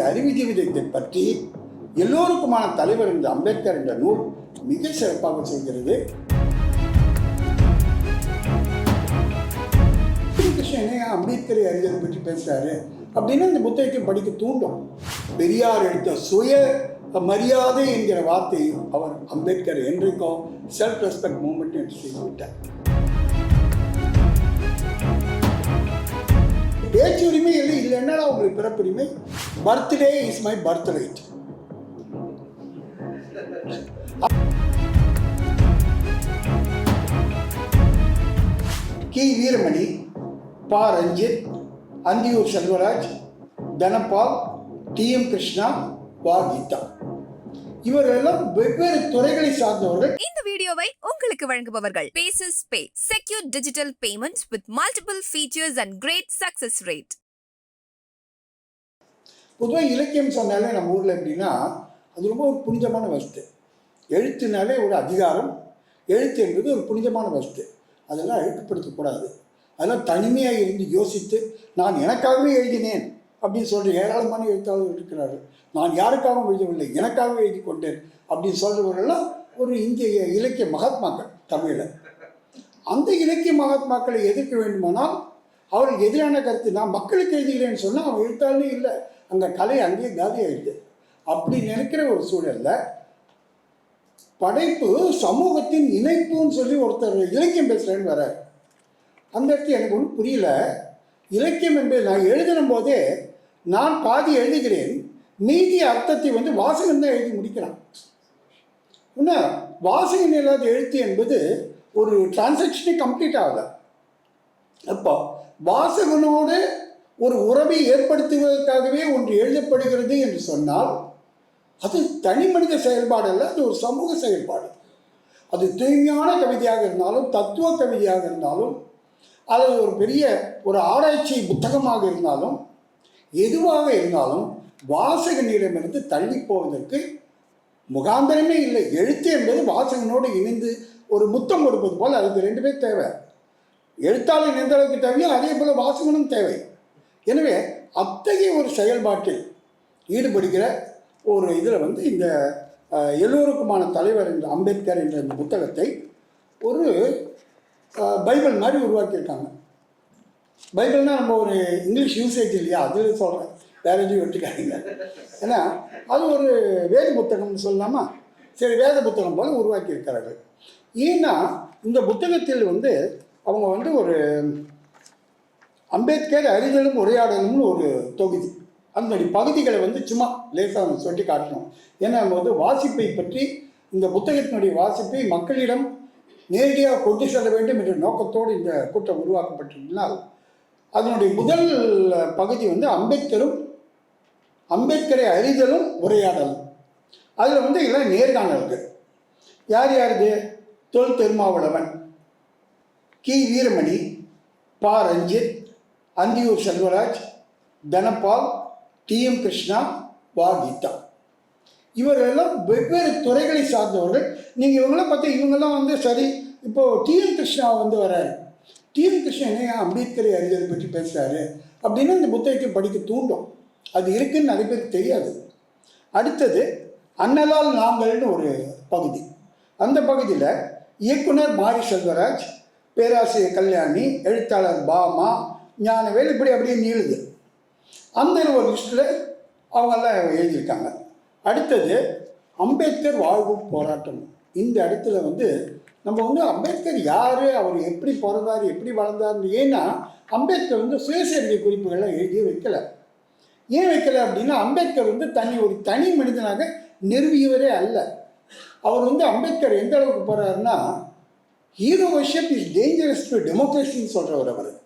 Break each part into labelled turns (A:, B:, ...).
A: அவருடைய அறிவு விதத்தை பற்றி எல்லோருக்குமான தலைவர் என்ற அம்பேத்கர் என்ற நூல் மிக சிறப்பாக செய்கிறது. கிருஷ்ணன் அம்பேத்கரை அறிஞரை பற்றி பேசுறாரு? அப்படின்னு அந்த புத்தகத்தை படிக்க தூண்டும். பெரியார் எடுத்த சுய மரியாதை என்கிற வார்த்தை அவர் அம்பேத்கர் என்றைக்கும் செல்ஃப் ரெஸ்பெக்ட் மூமெண்ட் என்று செய்துவிட்டார். பேச்சுரிமை இல்லை இல்லை என்னடா உங்களுக்கு பிறப்புரிமை. Birthday is my birth right கி. வீரமணி பா. ரஞ்சித் அந்தியூர் செல்வராஜ் தனபால் டி. எம். கிருஷ்ணா வா. கீதா. இவரெல்லாம் வெவ்வேறு துறைகளை சார்ந்தவர்கள்.
B: இந்த வீடியோவை உங்களுக்கு வழங்குபவர்கள். Paces pay secure digital payments with multiple features and great success rate
A: பொதுவாக இலக்கியம் சொன்னாலே நம்ம ஊரில் எப்படின்னா அது ரொம்ப ஒரு புனிதமான வஸ்து எழுத்துனாலே ஒரு அதிகாரம். எழுத்து என்பது ஒரு புனிதமான வஸ்து அதெல்லாம் அழுத்தப்படுத்தக்கூடாது அதெல்லாம் தனிமையாக இருந்து யோசித்து நான் எனக்காகவே எழுதினேன். அப்படின்னு சொல்கிற ஏராளமான எழுத்தாளர்கள் இருக்கிறார்கள். நான் யாருக்காகவும் எழுதவில்லை எனக்காகவே எழுதி கொண்டேன் அப்படின்னு சொல்கிறவர்கள்லாம் ஒரு இந்திய இலக்கிய மகாத்மாக்கள் தமிழில். அந்த இலக்கிய மகாத்மாக்களை எதிர்க்க வேண்டுமானால் அவருக்கு எதிரான கருத்து நான் மக்களுக்கு எழுதுகிறேன்னு சொன்னால் அவன் எழுத்தாளனே இல்லை. அந்த கலை அங்கேயே காலியாகிடுது அப்படி நினைக்கிற ஒரு சூழலில் படைப்பு சமூகத்தின் இணைப்புன்னு சொல்லி ஒருத்தர் இலக்கியம் பேசுகிறேன்னு வர அந்த இடத்துல எனக்கு ஒன்றும் புரியல. இலக்கியம் என்பது நான் எழுதின போதே நான் பாதி எழுதுகிறேன் மீதி அர்த்தத்தை வந்து வாசகன் தான் எழுதி முடிக்கிறான். என்ன? வாசகன் இல்லாத எழுத்து என்பது ஒரு டிரான்சாக்ஷனே கம்ப்ளீட் ஆகலை. அப்போ வாசகனோடு ஒரு உறவை ஏற்படுத்துவதற்காகவே ஒன்று எழுதப்படுகிறது என்று சொன்னால் அது தனி மனித செயல்பாடு அல்ல அது ஒரு சமூக செயல்பாடு. அது தூய்மையான கவிதையாக இருந்தாலும் தத்துவ கவிதையாக இருந்தாலும் அல்லது ஒரு பெரிய ஒரு ஆராய்ச்சி புத்தகமாக இருந்தாலும் எதுவாக இருந்தாலும் வாசகனிடமிருந்து தள்ளி போவதற்கு முகாந்திரமே இல்லை. எழுத்து என்பது வாசகனோடு இணைந்து ஒரு முத்தம் கொடுப்பது போல் அதுக்கு ரெண்டு பேர் தேவை. எழுத்தாளர் எந்த அளவுக்கு தேவையோ அதே போல் வாசகனும் தேவை. எனவே அத்தகைய ஒரு செயல்பாட்டில் ஈடுபடுகிற ஒரு இதில் வந்து இந்த எல்லோருக்குமான தலைவர் என்ற அம்பேத்கர் என்ற இந்த புத்தகத்தை ஒரு பைபிள் மாதிரி உருவாக்கியிருக்காங்க. பைபிள்னா நம்ம ஒரு இங்கிலீஷ் யூசேஜ் இல்லையா? அதில் சொல்கிறேன் வேற எதுவும் எடுத்துக்காதீங்க. ஏன்னா அது ஒரு வேத புத்தகம்னு சொல்லலாமா? சரி வேத புத்தகம் போல உருவாக்கி இருக்கிறார்கள் ஏன்னா இந்த புத்தகத்தில் வந்து அவங்க வந்து ஒரு அம்பேத்கர் அறிதலும் உரையாடலும்னு ஒரு தொகுதி. அந்த பகுதிகளை வந்து சும்மா லேசாக சொல்லி காட்டணும். ஏன்னா நம்ம வந்து வாசிப்பை பற்றி இந்த புத்தகத்தினுடைய வாசிப்பை மக்களிடம் நேரடியாக கொண்டு செல்ல வேண்டும் என்ற நோக்கத்தோடு இந்த கூட்டம் உருவாக்கப்பட்டிருந்தால் அதனுடைய முதல் பகுதி வந்து அம்பேத்கரும் அம்பேத்கரை அறிதலும் உரையாடலும். அதில் வந்து எல்லாம் நேர்காணலுக்கு யார் யாருது? தொல் திருமாவளவன் கி. வீரமணி பா. ரஞ்சித் அந்தியூர் செல்வராஜ் தனபால் டி. எம். கிருஷ்ணா வா. கீதா. இவரெல்லாம் வெவ்வேறு துறைகளை சார்ந்தவர்கள். நீங்கள் இவங்களாம் பார்த்தா இவங்கெல்லாம் வந்து சரி இப்போது டி. எம். கிருஷ்ணா வந்து வராரு டி கிருஷ்ணன் ஏன் என்ன அம்பேத்கரை அறிஞரை பற்றி பேசுகிறாரு அப்படின்னு அந்த புத்தகத்தை படிக்க தூண்டும். அது இருக்குன்னு நிறைய பேருக்கு தெரியாது. அடுத்தது அன்னலால் நாங்கள்னு ஒரு பகுதி. அந்த பகுதியில் இயக்குனர் மாரி செல்வராஜ் பேராசிரியர் கல்யாணி எழுத்தாளர் பாமா ஞானவேல் இப்படி அப்படியே நீளுது. அந்த ஒரு லிஸ்ட்டில் அவங்கெல்லாம் எழுதியிருக்காங்க. அடுத்தது அம்பேத்கர் வாழ்வு போராட்டம். இந்த இடத்துல வந்து நம்ம வந்து அம்பேத்கர் யார்? அவர் எப்படி பிறந்தார்? எப்படி வளர்ந்தார்? ஏன்னா அம்பேத்கர் வந்து சுயசரிதை குறிப்புகள்லாம் எழுதியே வைக்கலை. ஏன் வைக்கலை அப்படின்னா அம்பேத்கர் வந்து தனி ஒரு தனி மனிதனாக நிறுவியவரே அல்ல. அவர் வந்து அம்பேத்கர் எந்த அளவுக்கு போகிறாருன்னா hero worship is dangerous to டெமோக்ரஸின்னு சொல்கிறவர் அவர்.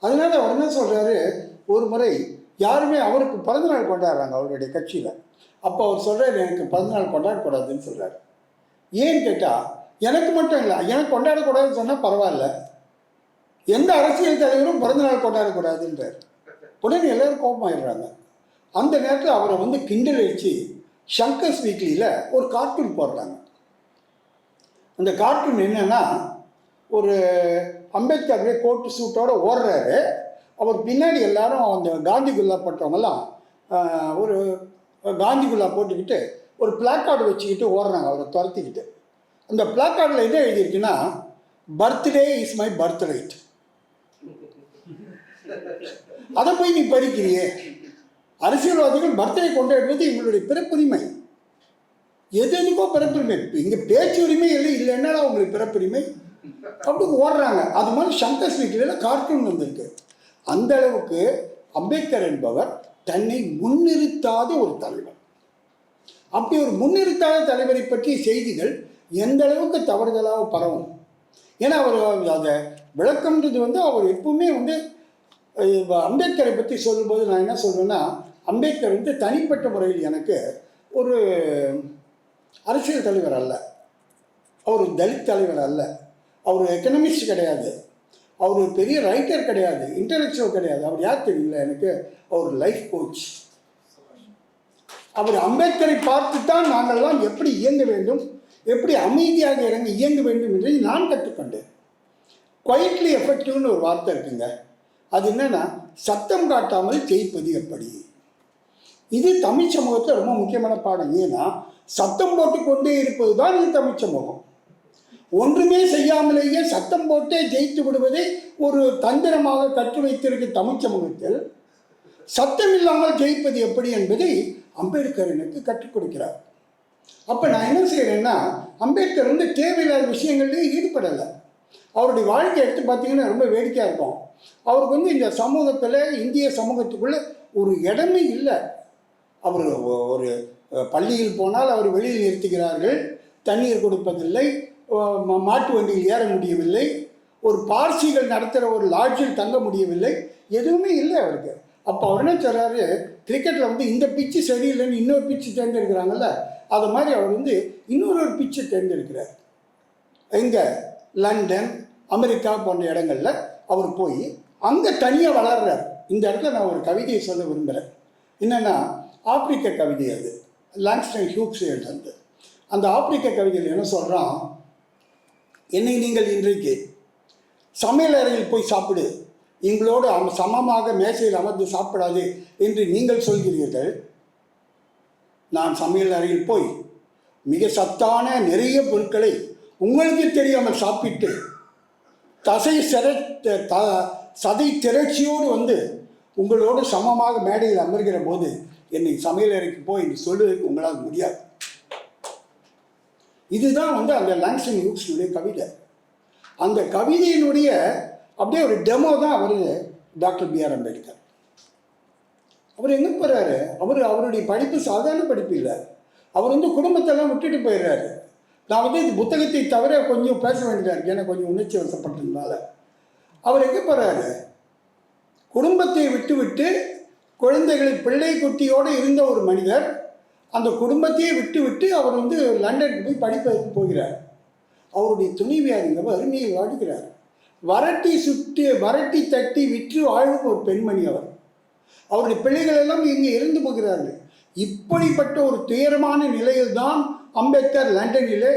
A: அதனால அவர் என்ன சொல்கிறாரு ஒரு முறை யாருமே அவருக்கு பிறந்தநாள் கொண்டாடுறாங்க அவருடைய கட்சியில். அப்போ அவர் சொல்கிறார் எனக்கு பிறந்தநாள் கொண்டாடக்கூடாதுன்னு சொல்கிறார் ஏன்னு கேட்டால் எனக்கு மட்டும் இல்லை எனக்கு கொண்டாடக்கூடாதுன்னு சொன்னால் பரவாயில்ல. எந்த அரசியல் தலைவரும் பிறந்தநாள் கொண்டாடக்கூடாதுன்றார். உடனே எல்லோரும் கோபமாயிடுறாங்க. அந்த நேரத்தில் அவரை வந்து கிண்டல் அடித்து ஷங்கர்ஸ் வீக்லியில் ஒரு கார்ட்டூன் போடுறாங்க. அந்த கார்ட்டூன் என்னென்னா ஒரு அம்பேத்கர் அப்படியே கோட்டு சூட்டோட ஓடுறாரு. அவர் பின்னாடி எல்லாரும் அந்த காந்தி குல்லா போட்டவங்கெல்லாம் ஒரு ஒரு காந்திகுல்லா போட்டுக்கிட்டு ஒரு பிளாக்கார்டு வச்சுக்கிட்டு ஓடுறாங்க அவரை துரத்திக்கிட்டு. அந்த பிளாக்கார்டில் என்ன எழுதியிருக்குன்னா birthday is my birth right அதை போய் நீ பறிக்கிறியே அரசியல்வாதிகள் பர்த்டே கொண்டாடுவது எங்களுடைய பிறப்புரிமை. எது எதுக்கோ பிறப்புரிமை. இங்கே பேச்சு உரிமை இல்லை இல்லை என்னடா உங்களுக்கு பிறப்புரிமை? அப்படி ஓடுறாங்க. அது மாதிரி சங்கர் ஸ்வீட்டில் கார்ட்டூன் வந்திருக்கு. அந்த அளவுக்கு அம்பேத்கர் என்பவர் தன்னை முன்னிறுத்தாத ஒரு தலைவர். அப்படி ஒரு முன்னிறுத்தாத தலைவரை பற்றிய செய்திகள் எந்த அளவுக்கு தவறுதலாக பரவும்? ஏன்னா அவர் அதை விளக்கம்ன்றது வந்து அவர் எப்பவுமே வந்து அம்பேத்கரை பற்றி சொல்லும்போது நான் என்ன சொல்வேன்னா அம்பேத்கர் வந்து தனிப்பட்ட முறையில் எனக்கு ஒரு அரசியல் தலைவர் அல்ல. அவர் தலித் தலைவர் அல்ல. அவர் எக்கனமிஸ்ட் கிடையாது. அவர் பெரிய ரைட்டர் கிடையாது. இன்டலெக்சுவல் கிடையாது. அவர் யார் தெரியல எனக்கு? அவர் லைஃப் கோச் அவர் அம்பேத்கரை பார்த்து தான் நாங்கள்லாம் எப்படி இயங்க வேண்டும்? எப்படி அமைதியாக இறங்கி இயங்க வேண்டும் என்று நான் கற்றுக்கொண்டேன். குவைட்லி எஃபெக்டிவ்னு ஒரு வார்த்தை இருக்குங்க. அது என்னென்னா சத்தம் காட்டாமல் ஜெயிப்பது எப்படி? இது தமிழ் சமூகத்தில் ரொம்ப முக்கியமான பாடம். ஏன்னா சத்தம் போட்டு கொண்டே இருப்பது தான் இது தமிழ் சமூகம். ஒன்றுமே செய்யாமலேயே சத்தம் போட்டே ஜெயித்து விடுவதை ஒரு தந்திரமாக கற்று வைத்திருக்கும் தமிழ் சமூகத்தில் சத்தம் இல்லாமல் ஜெயிப்பது எப்படி என்பதை அம்பேத்கர் எனக்கு கற்றுக் கொடுக்கிறார். அப்போ நான் என்ன செய்கிறேன்னா அம்பேத்கர் வந்து தேவையில்லாத விஷயங்கள்லேயே ஈடுபடலை. அவருடைய வாழ்க்கை எடுத்து பார்த்தீங்கன்னா ரொம்ப வேடிக்கையாக இருக்கும். அவருக்கு வந்து இந்த சமூகத்தில் இந்திய சமூகத்துக்குள்ளே ஒரு இடமே இல்லை. அவர் ஒரு பள்ளியில் போனால் அவர் வெளியில் நிறுத்துகிறார்கள். தண்ணீர் கொடுப்பதில்லை. மாட்டு வண்டியில் ஏற முடியவில்லை. ஒரு பார்சிகள் நடத்துகிற ஒரு லாட்ஜில் தங்க முடியவில்லை. எதுவுமே இல்லை அவருக்கு. அப்போ அவர் என்ன சொல்கிறாரு கிரிக்கெட்டில் வந்து இந்த பிச்சு சரியில்லைன்னு இன்னொரு பிச்சு தேர்ந்தெடுக்கிறாங்கல்ல அது மாதிரி அவர் வந்து இன்னொரு ஒரு பிச்சை தேர்ந்தெடுக்கிறார். எங்கே? லண்டன் அமெரிக்கா போன்ற இடங்கள்ல அவர் போய் அங்கே தனியாக வளர்றார். இந்த இடத்துல நான் ஒரு கவிதையை சொல்ல விரும்புகிறேன் என்னென்னா ஆப்பிரிக்க கவிதை அது. லாங்ஸ்டன் ஹியூக்ஸ் எழுதுறது அந்த ஆப்பிரிக்க கவிதையில் என்ன சொல்கிறான் என்னை நீங்கள் இன்றைக்கு சமையல் அறையில் போய் சாப்பிடு. எங்களோடு சமமாக மேசையில் அமர்ந்து சாப்பிடாது என்று நீங்கள் சொல்கிறீர்கள். நான் சமையல் அறையில் போய் மிக சத்தான நிறைய பொருட்களை உங்களுக்கு தெரியாமல் சாப்பிட்டு தசை சிற த சதை திரட்சியோடு வந்து உங்களோடு சமமாக மேடையில் அமர்கிற போது என்னை சமையல் அறைக்கு போய் சொல்லுவதற்கு உங்களால் முடியாது. இதுதான் வந்து அந்த லாங்ஸ்டன் யூக்ஸினுடைய கவிதை. அந்த கவிதையினுடைய அப்படியே ஒரு டெமோ தான் அவர் டாக்டர் பி ஆர் அம்பேத்கர். அவர் எங்கே போகிறாரு அவர் அவருடைய படிப்பு சாதாரண படிப்பு இல்லை. அவர் வந்து குடும்பத்தெல்லாம் விட்டுட்டு போயிடுறாரு. நான் வந்து இந்த புத்தகத்தை தவிர கொஞ்சம் பேச வேண்டியதாக இருக்கு. ஏன்னா கொஞ்சம் உணர்ச்சி வசப்பட்டதுனால. அவர் எங்கே போகிறாரு குடும்பத்தை விட்டு விட்டு குழந்தைகளை பிள்ளை குட்டியோடு இருந்த ஒரு மனிதர் அந்த குடும்பத்தையே விட்டு விட்டு அவர் வந்து லண்டனுக்கு போய் படிப்பதற்கு போகிறார். அவருடைய துணைவியார் இங்கே வாடுகிறார் வரட்டி சுட்டு வரட்டி தட்டி விற்று வாழும் ஒரு பெண்மணி அவர். அவருடைய பிள்ளைகள் எல்லாம் இங்கே இறந்து போகிறார்கள். இப்படிப்பட்ட ஒரு துயரமான நிலையில்தான் அம்பேத்கர் லண்டனிலே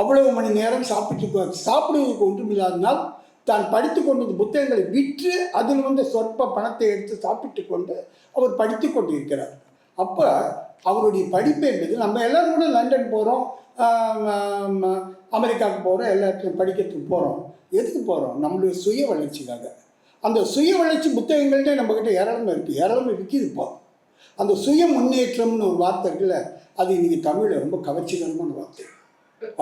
A: அவ்வளவு மணி நேரம் சாப்பிட்டு சாப்பிடுவதற்கு ஒன்றுமில்லாதனால் தான் படித்து கொண்ட புத்தகங்களை விற்று அதில் வந்து சொற்ப பணத்தை எடுத்து சாப்பிட்டு கொண்டு அவர் படித்து கொண்டிருக்கிறார். அப்போ அவருடைய படிப்பு என்பது நம்ம எல்லோரும் கூட லண்டன் போகிறோம் அமெரிக்காவுக்கு போகிறோம் எல்லாத்தையும் படிக்கிறதுக்கு போகிறோம் எதுக்கு போகிறோம் நம்மளுடைய சுய வளர்ச்சிக்காக. அந்த சுய வளர்ச்சி புத்தகங்கள்டே நம்மக்கிட்ட ஏராளமாக இருக்குது ஏராளமாக விற்கிது இப்போ. அந்த சுய முன்னேற்றம்னு ஒரு வார்த்தை இருக்குல்ல அது இன்னைக்கு தமிழில் ரொம்ப கவர்ச்சிகரமான வார்த்தை.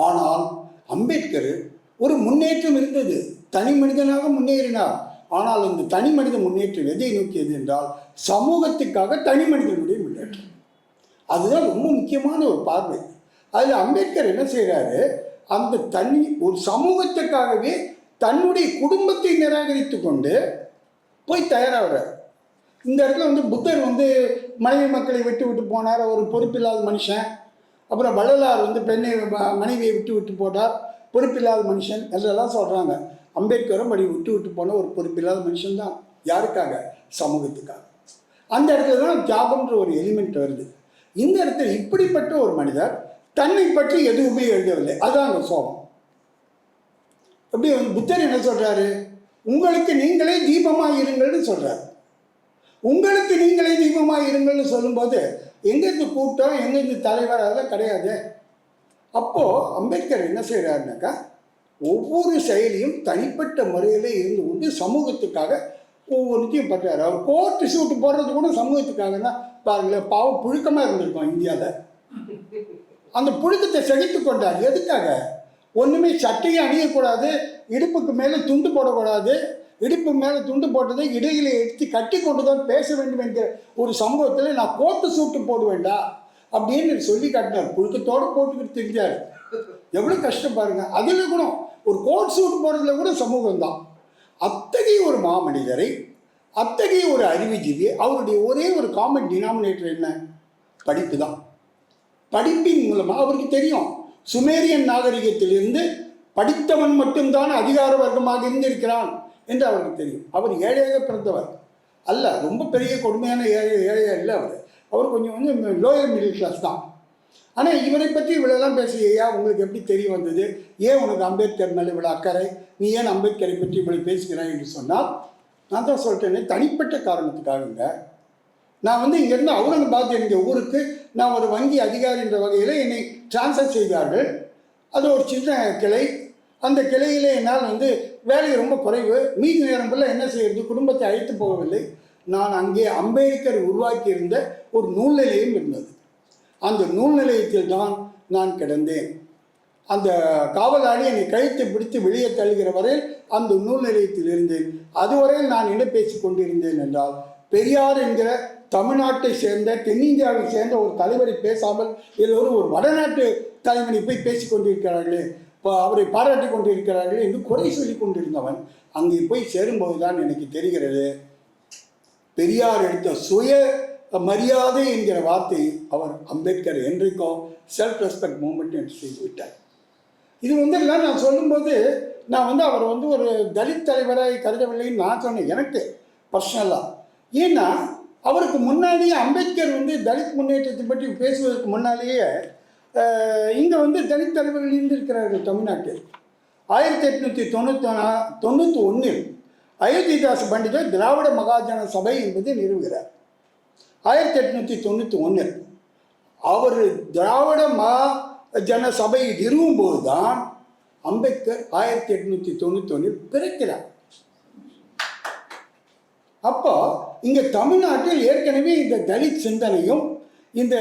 A: ஆனால் அம்பேத்கர் ஒரு முன்னேற்றம் இருந்தது. தனி மனிதனாக முன்னேறினார். ஆனால் அந்த தனி மனித முன்னேற்றம் எதை நோக்கியது என்றால் சமூகத்துக்காக தனி மனிதனுடைய முன்னேற்றம். அதுதான் ரொம்ப முக்கியமான ஒரு பார்வை. அதில் அம்பேத்கர் என்ன செய்கிறாரு அந்த தனி ஒரு சமூகத்துக்காகவே தன்னுடைய குடும்பத்தை நிராகரித்து கொண்டு போய் தயாராகிறார். இந்த இடத்துல வந்து புத்தர் வந்து மனைவி மக்களை விட்டு விட்டு போனார். ஒரு பொறுப்பில்லாத மனுஷன். அப்புறம் வள்ளலார் வந்து பெண்ணை மனைவியை விட்டு விட்டு போட்டார். பொறுப்பில்லாத மனுஷன் எல்லாம் சொல்கிறாங்க அம்பேத்கரும் அப்படி விட்டு விட்டு போன ஒரு பொறுப்பில்லாத மனுஷன் தான். யாருக்காக? சமூகத்துக்காக. அந்த இடத்துல தான் ஜாபம்ன்ற ஒரு எலிமெண்ட் வருது. இந்த இடத்துல இப்படிப்பட்ட ஒரு மனிதர் தன்னை பற்றி எதுவுமே எழுதவில்லை. அதுதான் அந்த சோகம். எப்படி வந்து புத்தர் என்ன சொல்கிறாரு உங்களுக்கு நீங்களே தீபமாக இருங்கள்னு சொல்கிறார் உங்களுக்கு நீங்களே தீபமாக இருங்கள்னு சொல்லும்போது எங்கேருந்து கூட்டம் எங்கேருந்து தலைவர் அதெல்லாம் கிடையாது. அப்போது அம்பேத்கர் என்ன செய்கிறாருனாக்கா ஒவ்வொரு செயலியும் தனிப்பட்ட முறையில் இருந்து கொண்டு சமூகத்துக்காக ஒவ்வொருத்தையும் பட்டார் அவர் கோர்ட்டு சூட்டு போடுறது கூட சமூகத்துக்காக தான் பாருங்களேன் பாவம் புழுக்கமாக இருந்திருக்கோம் இந்தியாவில் அந்த புழுக்கத்தை செழித்து கொண்டார். எதுக்காக? ஒன்றுமே சட்டையை அணியக்கூடாது இடுப்புக்கு மேலே துண்டு போடக்கூடாது. இடுப்பு மேலே துண்டு போட்டதை இடையில எடுத்து கட்டி கொண்டு தான் பேச வேண்டும் என்கிற ஒரு சம்பவத்தில் நான் கோட்டு சூட்டு போடுவேண்டா அப்படின்னு சொல்லி காட்டினார். குழுக்கத்தோடு போட்டுக்கிட்டு தெரிஞ்சார் எவ்வளோ கஷ்டம் பாருங்க. அதில் கூட ஒரு கோட் சூட் போடுறதுல கூட சமூகம் தான் அத்தகைய ஒரு மாமனிதரை அத்தகைய ஒரு அறிவுஜீவி அவருடைய ஒரே ஒரு காமன் டினாமினேட்டர் என்ன? படிப்பு தான் படிப்பின் மூலமாக அவருக்கு தெரியும். சுமேரியன் நாகரிகத்திலிருந்து படித்தவன் மட்டும்தான் அதிகார வர்க்கமாக இருந்திருக்கிறான் என்று அவருக்கு தெரியும். அவர் ஏழையாக பிறந்தவர். அல்ல ரொம்ப பெரிய கொடுமையான ஏழை ஏழையா இல்லை அவர். அவர் கொஞ்சம் கொஞ்சம் லோயர் மிடில் கிளாஸ் தான். ஆனால் இவரை பற்றி இவ்வளோலாம் பேசி ஐயா உங்களுக்கு எப்படி தெரிய வந்தது? ஏன் உனக்கு அம்பேத்கர் மேலே இவ்வளோ அக்கறை? நீ ஏன் அம்பேத்கரை பற்றி இவ்வளோ பேசுகிறாய் என்று சொன்னால் நான் தான் சொல்லிட்டேனே தனிப்பட்ட காரணத்துக்காகங்க. நான் வந்து இங்கேருந்து அவுரங்காபாத் என்கிற ஊருக்கு நான் ஒரு வங்கி அதிகாரி என்ற வகையில் என்னை ட்ரான்ஸ்ஃபர் செய்தார்கள். அது ஒரு சின்ன கிளை. அந்த கிளையிலே என்னால் வந்து வேலை ரொம்ப குறைவு. மீதி நேரம் ஃபுல்லாக என்ன செய்யறது? குடும்பத்தை அழைத்து போகவில்லை. நான் அங்கே அம்பேத்கர் உருவாக்கியிருந்த ஒரு நூல் நிலையம் இருந்தது. அந்த நூல் நிலையத்தில் தான் நான் கிடந்தேன். அந்த காவலாளி என்னை கழித்து பிடித்து வெளியே தள்ளுகிற வரையில் அந்த நூல் நிலையத்தில் இருந்தேன். அதுவரையில் நான் என்ன பேசி கொண்டிருந்தேன் என்றால் பெரியார் என்கிற தமிழ்நாட்டை சேர்ந்த தென்னிந்தியாவை சேர்ந்த ஒரு தலைவரை பேசாமல் எல்லோரும் ஒரு வடநாட்டு தலைவனை போய் பேசி கொண்டிருக்கிறார்களே. இப்போ அவரை பாராட்டி கொண்டிருக்கிறார்கள் என்று குறை சொல்லி கொண்டிருந்தவன் அங்கே போய் சேரும்போது தான் எனக்கு தெரிகிறது. பெரியார் எடுத்த சுய மரியாதை என்கிற வார்த்தை அவர் அம்பேத்கர் என்றைக்கோ செல்ஃப் ரெஸ்பெக்ட் மூமெண்ட் என்று செய்து விட்டார். இது வந்து எல்லாம் நான் சொல்லும்போது நான் வந்து அவர் வந்து ஒரு தலித் தலைவராக கருதவில்லைன்னு நான் சொன்னேன் எனக்கு பர்சனலாக ஏன்னா அவருக்கு முன்னாடியே அம்பேத்கர் வந்து தலித் முன்னேற்றத்தை பற்றி பேசுவதற்கு முன்னாலேயே இங்கே வந்து தலித் தலைவர்கள் இருந்திருக்கிறார்கள் தமிழ்நாட்டில். ஆயிரத்தி எட்நூற்றி தொண்ணூற்றி தொண்ணூற்றி ஒன்றில் அயோத்திதாஸ் பண்டிதர் திராவிட மகாஜன சபை என்பதை நிறுவுகிறார். ஆயிரத்தி எட்நூற்றி தொண்ணூற்றி ஒன்றில் அவர் திராவிட மா ஜன சபை நிறுவும்போது தான் அம்பேத்கர் ஆயிரத்தி எட்நூற்றி தொண்ணூற்றி ஒன்றில் பிறக்கிறார். அப்போ இங்கே தமிழ்நாட்டில் ஏற்கனவே இந்த தலித் சிந்தனையும் இந்த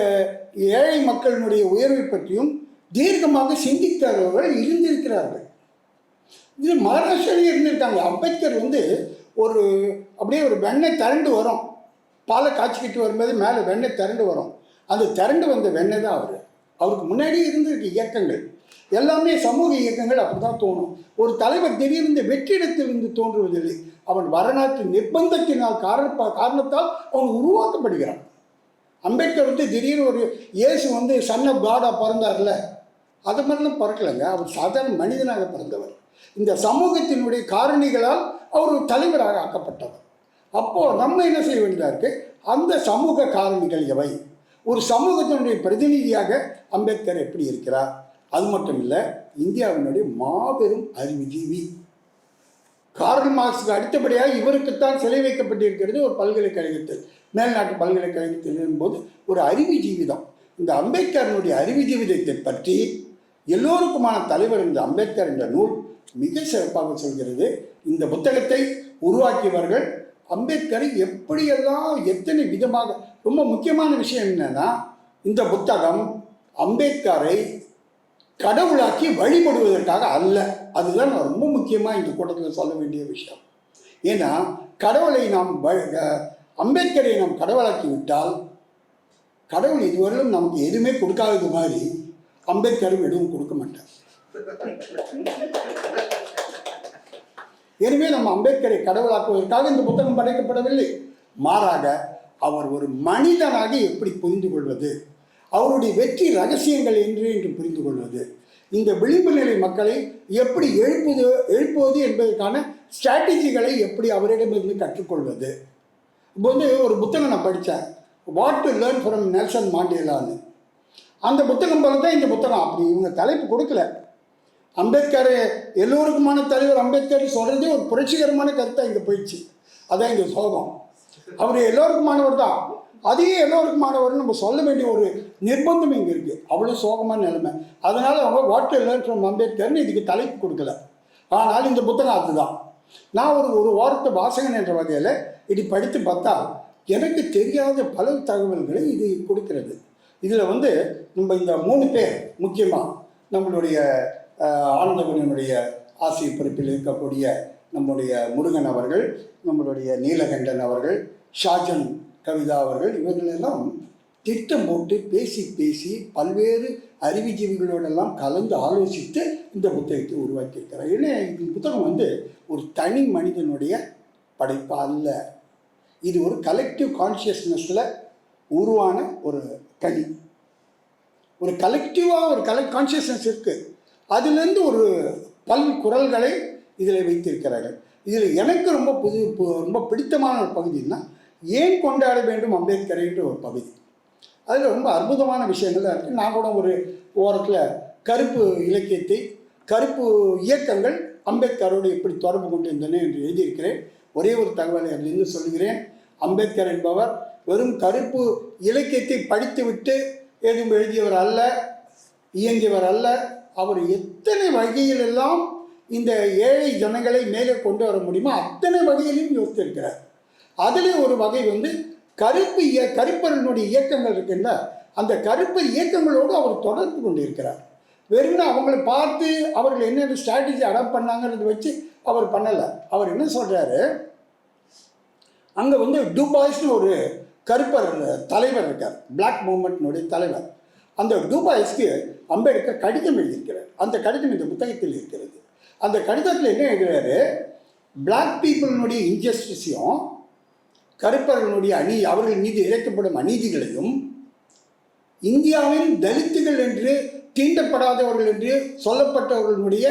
A: ஏழை மக்களினுடைய உயர்வை பற்றியும் தீர்க்கமாக சிந்தித்தவர்கள் இருந்திருக்கிறார்கள். இது மகாராஷ்டிராலே இருந்திருக்காங்க. அம்பேத்கர் வந்து ஒரு அப்படியே ஒரு வெண்ணெய் திரண்டு வரும். பாலை காய்ச்சிக்கிட்டு வரும்போது மேலே வெண்ணெய் திரண்டு வரும். அந்த திரண்டு வந்த வெண்ணெய் தான் அவர். அவருக்கு முன்னாடியே இருந்திருக்கு இயக்கங்கள். எல்லாமே சமூக இயக்கங்கள் அப்படி தான் தோணும். ஒரு தலைவர் திடீர்னு வெற்றிடத்திலிருந்து தோன்றுவதில்லை. அவன் வரலாற்று நிர்பந்தத்தினால் காரண காரணத்தால் அவன் உருவாக்கப்படுகிறான். அம்பேத்கர் வந்து திடீர்னு ஒரு இயேசு வந்து சன்ன காடாக பிறந்தார்ல? அது மாதிரிலாம் பிறக்கலைங்க. அவர் சாதாரண மனிதனாக பிறந்தவர். இந்த சமூகத்தினுடைய காரணிகளால் அவர் ஒரு தலைவராக ஆக்கப்பட்டவர். அப்போது நம்ம என்ன செய்ய வேண்டியதாக இருக்குது அந்த சமூக காரணிகள் எவை? ஒரு சமூகத்தினுடைய பிரதிநிதியாக அம்பேத்கர் எப்படி இருக்கிறார்? அது மட்டும் இல்லை இந்தியாவினுடைய மாபெரும் அறிவுஜீவி. கார்ல் மார்க்ஸுக்கு அடுத்தபடியாக இவருக்குத்தான் சிலை வைக்கப்பட்டிருக்கிறது ஒரு பல்கலைக்கழகத்தில். மேல்நாட்டு பல்கலைக்கழகத்தில் இருக்கும்போது ஒரு அறிவுஜீவி தான். இந்த அம்பேத்கரனுடைய அறிவுஜீவிதத்தை பற்றி எல்லோருக்குமான தலைவர் இந்த அம்பேத்கர் என்ற நூல் மிக சிறப்பாக சொல்கிறது. இந்த புத்தகத்தை உருவாக்கியவர்கள் அம்பேத்கரை எப்படியெல்லாம் எத்தனை விதமாக ரொம்ப முக்கியமான விஷயம் என்னன்னா இந்த புத்தகம் அம்பேத்கரை கடவுளாக்கி வழிபடுவதற்காக அல்ல. அதுதான் நான் ரொம்ப முக்கியமாக இந்த கூட்டத்தில் சொல்ல வேண்டிய விஷயம். ஏன்னா கடவுளை நாம் அம்பேத்கரை நாம் கடவுளாக்கி விட்டால் கடவுள் இதுவரையிலும் நமக்கு எதுவுமே கொடுக்காதது மாதிரி அம்பேத்கரும் எதுவும் கொடுக்க மாட்டார். எனவே நம்ம அம்பேத்கரை கடவுளாக்குவதற்காக இந்த புத்தகம் படைக்கப்படவில்லை. மாறாக அவர் ஒரு மனிதனாக எப்படி புரிந்து கொள்வது? அவருடைய வெற்றி ரகசியங்கள் என்று என்று புரிந்து கொள்வது இந்த விளிம்பு நிலை மக்களை எப்படி எழுப்புது எழுப்புவது என்பதற்கான ஸ்ட்ராட்டஜிகளை எப்படி அவரிடமிருந்து கற்றுக்கொள்வது. இப்போ வந்து ஒரு புத்தகம் நான் படித்தேன். What to learn from Nelson மாண்டேலான்னு அந்த புத்தகம் போல தான் இந்த புத்தகம் அப்படி இவங்க தலைப்பு கொடுக்கல. அம்பேத்கர் எல்லோருக்குமான தலைவர் அம்பேத்கர் சொல்கிறதே ஒரு புரட்சிகரமான கருத்தாக இங்கே போயிடுச்சு. அதான் இங்கே சோகம். அவர் எல்லோருக்குமானவர் தான். அதையே எல்லோருக்குமானவர் நம்ம சொல்ல வேண்டிய ஒரு நிர்பந்தம் இங்கே இருக்குது அவ்வளோ சோகமான நிலைமை. அதனால் அவங்க வாட்டர் லேர்ன் ஃப்ரம் அம்பேத்கர்னு இதுக்கு தலைப்பு கொடுக்கல. ஆனால் இந்த புத்தகம் அதுதான். நான் ஒரு ஒரு வாரத்தை வாசகன் என்ற வகையில் இது படித்து பார்த்தா எனக்கு தெரியாத பல தகவல்களை இது கொடுக்கிறது. இதில் வந்து நம்ம இந்த மூணு பேர் முக்கியமாக நம்மளுடைய அஹ், ஆனந்தகுணனுடைய பொறுப்பில் இருக்கக்கூடிய நம்முடைய முருகன் அவர்கள் நம்மளுடைய நீலகண்டன் அவர்கள் ஷாஜன் கவிதா அவர்கள் இவர்களெல்லாம் திட்டம் போட்டு பேசி பேசி பல்வேறு அறிவுஜீவிகளோடெல்லாம் கலந்து ஆலோசித்து இந்த புத்தகத்தை உருவாக்கியிருக்கிறார். ஏன்னா இந்த புத்தகம் வந்து ஒரு தனி மனிதனுடைய படைப்பு அல்ல. இது ஒரு கலெக்டிவ் கான்சியஸ்னஸில் உருவான ஒரு கனி. ஒரு கலெக்டிவாக ஒரு கலெக்ட் கான்சியஸ்னஸ் இருக்குது அதுலேருந்து ஒரு பல் குரல்களை இதில் வைத்திருக்கிறார்கள். இதில் எனக்கு ரொம்ப புது ரொம்ப பிடித்தமான ஒரு பகுதின்னா ஏன் கொண்டாட வேண்டும் அம்பேத்கரைன்ற ஒரு பகுதி. அதில் ரொம்ப அற்புதமான விஷயங்கள்லாம் இருக்குது நான் கூட ஒரு ஓரத்தில் கருப்பு இலக்கியத்தை கருப்பு இயக்கங்கள் அம்பேத்கரோடு எப்படி தொடர்பு கொண்டிருந்தன என்று எழுதியிருக்கிறேன். ஒரே ஒரு தகவலை அதிலிருந்து சொல்கிறேன். அம்பேத்கர் என்பவர் வெறும் கருப்பு இலக்கியத்தை படித்துவிட்டு எதுவும் எழுதியவர் அல்ல இயங்கியவர் அல்ல. அவர் எத்தனை வகையிலெல்லாம் இந்த ஏழை ஜனங்களை மேலே கொண்டு வர முடியுமோ அத்தனை வகையிலும் யோசித்திருக்கிறார். அதுலேயும் ஒரு வகை வந்து கருப்பு இய கருப்பர்களுடைய இயக்கங்கள் இருக்குல்ல அந்த கருப்பு இயக்கங்களோடு அவர் தொடர்பு கொண்டிருக்கிறார். வெறும் அவங்களை பார்த்து அவர்கள் என்னென்ன ஸ்ட்ராட்டஜி அடாப்ட் பண்ணாங்கிறது வச்சு அவர் பண்ணலை. அவர் என்ன சொல்கிறாரு அங்கே வந்து டூபாய்ஸ்னு ஒரு கருப்பர் தலைவர் இருக்கார். பிளாக் மூமெண்ட்னுடைய தலைவர். அந்த டூபாய்ஸ்க்கு அம்பேத்கர் கடிதம் எழுதியிருக்கிறார். அந்த கடிதம் இந்த புத்தகத்தில் இருக்கிறது. அந்த கடிதத்தில் என்ன எழுதுறாரு? பிளாக் பீப்புளினுடைய இன்ஜஸ்டிஸையும் கருப்பர்களுடைய அநீ அவர்கள் மீது இழைக்கப்படும் அநீதிகளையும் இந்தியாவின் தலித்துகள் என்று தீண்டப்படாதவர்கள் என்று சொல்லப்பட்டவர்களுடைய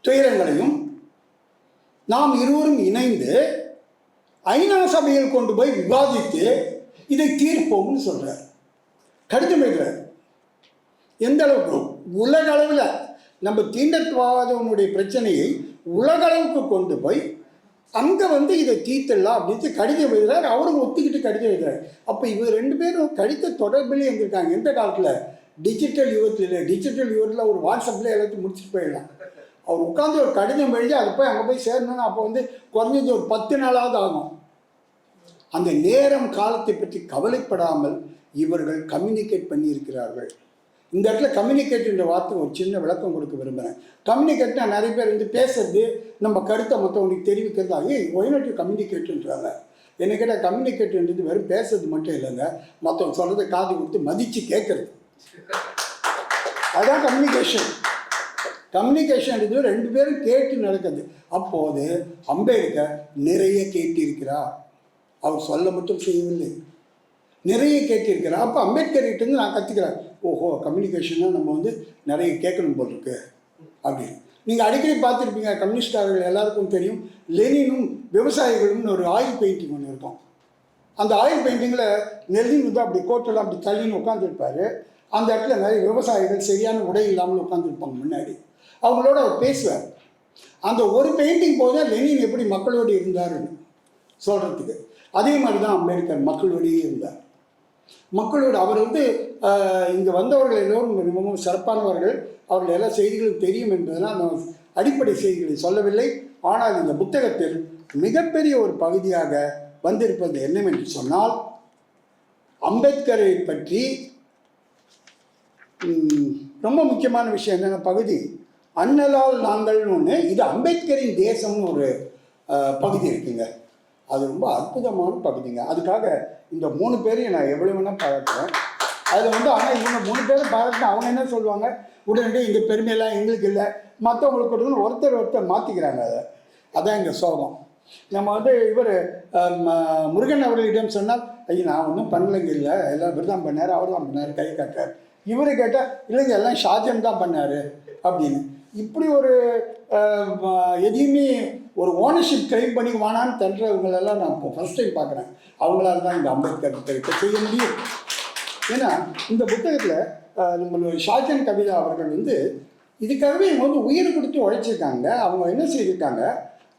A: துயரங்களையும் நாம் இருவரும் இணைந்து ஐநா சபையில் கொண்டு போய் விவாதித்து இதை தீர்ப்போம்னு சொல்றார். கடிதம் எழுதுறார். எந்த அளவுக்கு? உலக அளவில் நம்ம தீண்டத்துவாதவனுடைய பிரச்சனையை உலக அளவுக்கு கொண்டு போய் அங்கே வந்து இதை தீர்த்தலாம் அப்படின்ட்டு கடிதம் எழுதுறார். அவரும் ஒத்துக்கிட்டு கடிதம் எழுதுறாரு. அப்போ இவர் ரெண்டு பேரும் கடித தொடர்பிலே இருந்திருக்காங்க எந்த காலத்தில்? டிஜிட்டல் யுகத்தில் இல்லை. டிஜிட்டல் யுகத்தில் ஒரு வாட்ஸ்அப்பில் எல்லாத்தையும் முடிச்சுட்டு போயிடலாம். அவர் உட்காந்து ஒரு கடிதம் எழுதி அது போய் அங்கே போய் சேரணும்னா அப்போ வந்து குறைஞ்சது ஒரு பத்து நாளாவது ஆகும். அந்த நேரம் காலத்தை பற்றி கவலைப்படாமல் இவர்கள் கம்யூனிகேட் பண்ணியிருக்கிறார்கள். இந்த இடத்துல கம்யூனிகேட்டுன்ற வார்த்தை ஒரு சின்ன விளக்கம் கொடுக்க விரும்புகிறேன் கம்யூனிகேட்னா நிறைய பேர் வந்து பேசுறது நம்ம கருத்தை மற்றவங்களுக்கு தெரிவிக்கிறது? ஏய் ஒய்நாட்டு கம்யூனிகேட்டுன்றாங்க என்ன கேட்டால் கம்யூனிகேட்டுன்றது வெறும் பேசுறது மட்டும் இல்லைங்க. மற்றவங்க சொல்கிறத காது கொடுத்து மதித்து கேட்குறது அதான் கம்யூனிகேஷன் கம்யூனிகேஷன்ன்றது ரெண்டு பேரும் கேட்டு நடக்குது. அப்போது அம்பேத்கர் நிறைய கேட்டிருக்கிறார். அவர் சொல்ல மட்டும் செய்யவில்லை. நிறைய கேட்டிருக்கிறார். அப்போ அம்பேத்கர் கிட்டேருந்து நான் கற்றுக்கிறேன் ஓஹோ கம்யூனிகேஷனாக நம்ம வந்து நிறைய கேட்கணும் போல் இருக்கு அப்படின்னு. நீங்கள் அடிக்கடி பார்த்துருப்பீங்க கம்யூனிஸ்டார்கள் எல்லாருக்கும் தெரியும் லெனினும் விவசாயிகளும்னு ஒரு ஆயில் பெயிண்டிங் ஒன்று இருக்கும். அந்த ஆயில் பெயிண்டிங்கில் நெல்லின் வந்து அப்படி கோட்டெல்லாம் அப்படி தள்ளின்னு உட்காந்துருப்பாரு அந்த இடத்துல நிறைய விவசாயிகள் சரியான உடை இல்லாமல் உட்காந்துருப்பாங்க முன்னாடி. அவங்களோட அவர் பேசுவார். அந்த ஒரு பெயிண்டிங் போது லெனின் எப்படி மக்களோடு இருந்தாருன்னு சொல்கிறதுக்கு அதே மாதிரி தான் அம்பேத்கர் மக்களோடையே இருந்தார். மக்களோடு அவர் வந்து இங்கே வந்தவர்கள் எல்லோரும் மிகவும் சிறப்பானவர்கள். அவர்கள் எல்லா செய்திகளும் தெரியும் என்பதெல்லாம் நான் அடிப்படை செய்திகளை சொல்லவில்லை. ஆனால் இந்த புத்தகத்தில் மிகப்பெரிய ஒரு பகுதியாக வந்திருப்பது என்னவென்று சொன்னால் அம்பேத்கரை பற்றி ரொம்ப முக்கியமான விஷயம் என்னென்ன பகுதி? அண்ணலால் நாங்கள்னு ஒன்று இது அம்பேத்கரின் தேசம்னு ஒரு பகுதி இருக்குங்க. அது ரொம்ப அற்புதமான பகுதிங்க. அதுக்காக இந்த மூணு பேரையும் நான் எவ்வளோ வேணால் பாராட்டுறேன். அதில் வந்து ஆனால் இவங்க மூணு பேரும் பாராட்டினா அவங்க என்ன சொல்லுவாங்க? உடனே இங்கே பெருமையெல்லாம் எங்களுக்கு இல்லை. மற்றவங்களுக்கு கொடுக்கணும் ஒருத்தர் ஒருத்தர் மாற்றிக்கிறாங்க அதை. அதான் எங்கள் சோகம். நம்ம வந்து இவர் முருகன் அவர்களிடம் சொன்னால் ஐயோ நான் ஒன்றும் பண்ணலைங்க இல்லை. எல்லாம் இவர் தான் பண்ணார் அவர் தான் பண்ணார் கை காட்டார் இவர் கேட்டால் இல்லைங்க எல்லாம் ஷாஜன் தான் பண்ணார். அப்படின்னு. இப்படி ஒரு எதையுமே ஒரு ஓனர்ஷிப் கிளைம் பண்ணி வானான்னு தள்ளுறவங்களெல்லாம் நான் இப்போ ஃபஸ்ட் டைம் பார்க்குறேன். அவங்களால தான் இந்த அம்பேத்கர் செய்ய முடியும். ஏன்னா இந்த புத்தகத்தில் நம்மளுடைய ஷாஜன் கவிதா அவர்கள் வந்து இதுக்காகவே இவங்க வந்து உயிர் கொடுத்து உழைச்சிருக்காங்க. அவங்க என்ன செய்திருக்காங்க?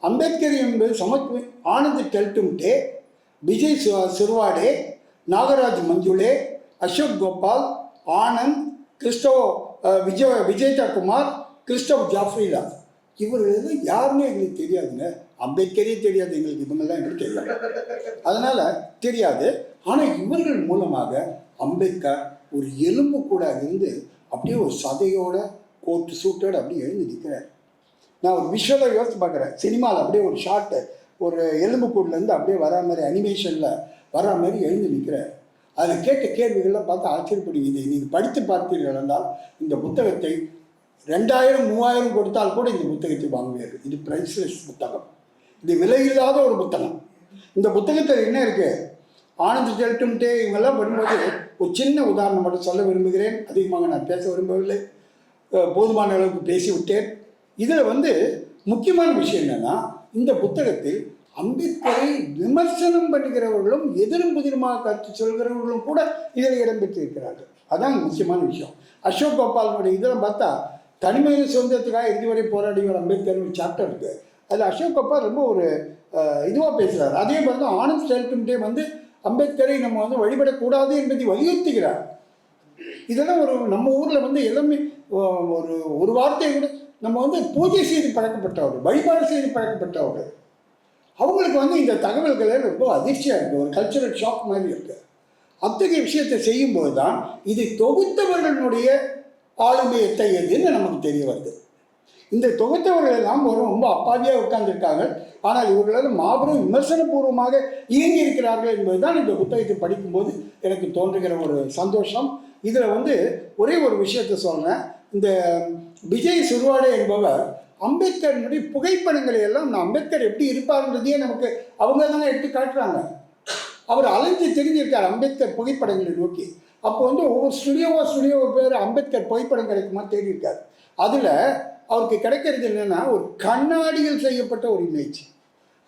A: அம்பேத்கர் என்பது சமத்துவ ஆனந்த் டெல்டும்டே விஜய் சிறுவாடே நாகராஜ் மஞ்சுளே அசோக் கோபால் ஆனந்த் கிறிஸ்டோ விஜய் விஜேதா குமார் கிறிஸ்டவ் ஜாஃப்ரிலா இவர்கள் யாருமே எங்களுக்கு தெரியாதுங்க. அம்பேத்கரே தெரியாது எங்களுக்கு. இவங்கெல்லாம் எங்களுக்கு தெரியாது. அதனால் தெரியாது. ஆனால் இவர்கள் மூலமாக அம்பேத்கர் ஒரு எலும்பு கூட இருந்து அப்படியே ஒரு சதையோட கோட்டு சூட்டோடு அப்படியே எழுந்து நிற்கிறார் நான் ஒரு விஷுவலாக யோசித்து பார்க்குறேன். சினிமாவில் அப்படியே ஒரு ஷார்ட்டு ஒரு எலும்பு கூடலேருந்து அப்படியே வரா மாதிரி அனிமேஷனில் வரா மாதிரி எழுந்து நிற்கிறார் அதில் கேட்ட கேள்விகள்லாம் பார்த்து ஆச்சரியப்படுவீங்க. நீங்கள் படித்து பார்த்தீர்கள் என்றால் இந்த புத்தகத்தை ரெண்டாயிரம் மூவாயிரம் கொடுத்தால் கூட இந்த புத்தகத்தை வாங்குவீர்கள். இது ப்ரைஸ்லெஸ் புத்தகம். இது விலையில்லாத ஒரு புத்தகம். இந்த புத்தகத்தில் என்ன இருக்குது ஆனந்த ஜெல்டும்டே இவங்கெல்லாம் வரும்போது ஒரு சின்ன உதாரணம் மட்டும் சொல்ல விரும்புகிறேன். அதிகமாக நான் பேச விரும்பவில்லை. போதுமான அளவுக்கு பேசி விட்டேன் இதில் வந்து முக்கியமான விஷயம் என்னன்னா இந்த புத்தகத்தில் அம்பேத்கரை விமர்சனம் பண்ணுகிறவர்களும் எதிரும் புதிருமாக கற்று சொல்கிறவர்களும் கூட இதில் இடம்பெற்றிருக்கிறார்கள். அதான் முக்கியமான விஷயம். அசோக் கோபாலனுடைய இதெல்லாம் பார்த்தா தனிமனித சுதந்திரத்துக்காக இறுதி வரை போராடியவர் அம்பேத்கர் ஒரு சாப்டர் இருக்கு. அதில் அசோக் கோபால் ரொம்ப ஒரு இதுவாக பேசுகிறார் அதே மாதிரி தான் ஆனந்த் செல்டம்டே வந்து அம்பேத்கரை நம்ம வந்து வழிபடக்கூடாது என்பதை வலியுறுத்துகிறார். இதெல்லாம் ஒரு நம்ம ஊரில் வந்து எல்லாமே ஒரு ஒரு வார்த்தையை கூட நம்ம வந்து பூஜை செய்து பழக்கப்பட்டவர் வழிபாடு செய்து பழக்கப்பட்டவர். அவங்களுக்கு வந்து இந்த தகவல்களை ரொம்ப அதிர்ச்சியாக இருக்குது ஒரு கல்ச்சுரல் ஷாக் மாதிரி இருக்குது அத்தகைய விஷயத்தை செய்யும்போது தான் இதை தொகுத்தவர்களுடைய ஆளுமையத்தை எத்தகையதுன்னு நமக்கு தெரிய வருது. இந்த தொகுத்தவர்கள் எல்லாம் ஒரு ரொம்ப அப்பாவியாக உட்கார்ந்துருக்காங்க. ஆனால் இவர்களது மாபெரும் விமர்சனபூர்வமாக இயங்கி இருக்கிறார்கள் என்பதுதான் இந்த புத்தகத்தை படிக்கும்போது எனக்கு தோன்றுகிற ஒரு சந்தோஷம். இதில் வந்து ஒரே ஒரு விஷயத்தை சொல்கிறேன் இந்த விஜய் சுருவாடே என்பவர் அம்பேத்கரினுடைய புகைப்படங்களை எல்லாம் நான் அம்பேத்கர் எப்படி இருப்பார்ன்றதையே நமக்கு அவங்க தானே எடுத்து காட்டுறாங்க. அவர் அலைஞ்சு தெரிஞ்சிருக்கார் அம்பேத்கர் புகைப்படங்களை நோக்கி. அப்போ வந்து ஒவ்வொரு ஸ்டுடியோவோ ஸ்டுடியோ பேர் அம்பேத்கர் புகைப்படம் கிடைக்குமா தேடி இருக்கார் அதில் அவருக்கு கிடைக்கிறது என்னென்னா ஒரு கண்ணாடியில் செய்யப்பட்ட ஒரு இமேஜ்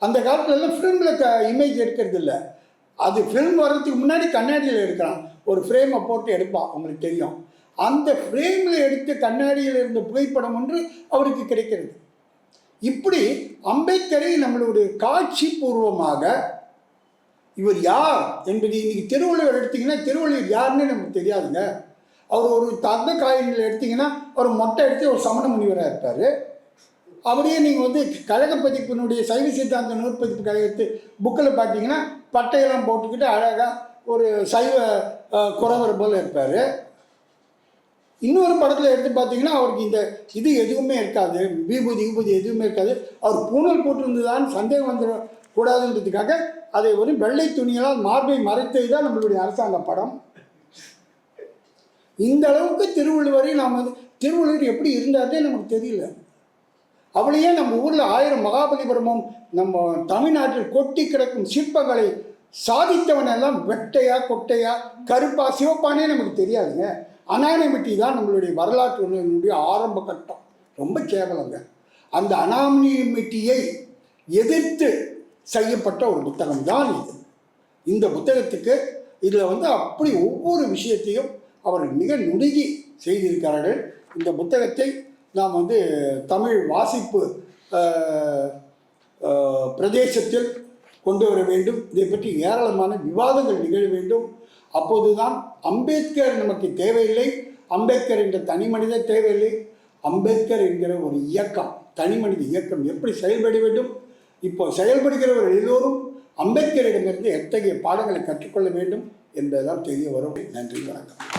A: அந்த காலத்துலலாம் ஃபிலிமில் க இமேஜ் எடுக்கிறது இல்லை. அது ஃபிலிம் வர்றதுக்கு முன்னாடி கண்ணாடியில் எடுக்கிறான். ஒரு ஃப்ரேமை போட்டு எடுப்பான் உங்களுக்கு தெரியும். அந்த ஃப்ரேமில் எடுத்த கண்ணாடியில் இருந்த புகைப்படம் ஒன்று அவருக்கு கிடைக்கிறது. இப்படி அம்பேத்கரை நம்மளுடைய காட்சி பூர்வமாக இவர் யார் என்பது இன்னைக்கு திருவள்ளுவர் எடுத்தீங்கன்னா திருவள்ளுவர் யாருன்னு நமக்கு தெரியாதுங்க. அவர் ஒரு தந்த காயினில் எடுத்தீங்கன்னா அவர் மொட்டை எடுத்து ஒரு சமண முனிவராக இருப்பார். அவரையே நீங்கள் வந்து கழக பதிப்பினுடைய சைவ சித்தாந்த நூற்பதிப்பு கழகத்து புக்கில் பார்த்தீங்கன்னா பட்டையெல்லாம் போட்டுக்கிட்டு அழகாக ஒரு சைவ குறவர் போல் இருப்பார். இன்னொரு படத்தில் எடுத்து பார்த்தீங்கன்னா அவருக்கு இந்த இது எதுவுமே இருக்காது. விபூதி விபூதி எதுவுமே இருக்காது. அவர் பூணல் போட்டிருந்ததான்னு சந்தேகம் வந்துட கூடாதுன்றதுக்காக அதை ஒரு வெள்ளை துணியால் மார்பை மறைத்தது தான் நம்மளுடைய அரசாங்க படம். இந்த அளவுக்கு திருவள்ளுவரை நாம் வந்து திருவள்ளுவர் எப்படி இருந்தார்னே நமக்கு தெரியல. அவளையே நம்ம ஊரில் ஆயிரம் மகாபலிபுரமும் நம்ம தமிழ்நாட்டில் கொட்டி கிடக்கும் சிற்பங்களை சாதித்தவன் எல்லாம் வெட்டையா கொட்டையா கருப்பா சிவப்பானே நமக்கு தெரியாதுங்க. அனானிமிட்டி தான் நம்மளுடைய வரலாற்று ஆரம்ப கட்டம். ரொம்ப கேவலங்க. அந்த அனானிமிட்டியை எதிர்த்து செய்யப்பட்ட ஒரு புத்தகம் தான் இது. இந்த புத்தகத்துக்கு இதில் வந்து அப்படி ஒவ்வொரு விஷயத்தையும் அவர்கள் மிக நுணுகி செய்திருக்கிறார்கள். இந்த புத்தகத்தை நாம் வந்து தமிழ் வாசிப்பு பிரதேசத்தில் கொண்டு வர வேண்டும். இதை பற்றி ஏராளமான விவாதங்கள் நிகழ வேண்டும். அப்போதுதான் அம்பேத்கர் நமக்கு தேவையில்லை. அம்பேத்கர் என்ற தனி மனித தேவையில்லை. அம்பேத்கர் என்கிற ஒரு இயக்கம் தனி மனித இயக்கம் எப்படி செயல்பட வேண்டும்? இப்போ செயல்படுகிறவர்கள் எல்லோரும் அம்பேத்கரிடமிருந்து எத்தகைய பாடங்களை கற்றுக்கொள்ள வேண்டும் என்பதுதான் தெரிய வரும். நன்றி வணக்கம்.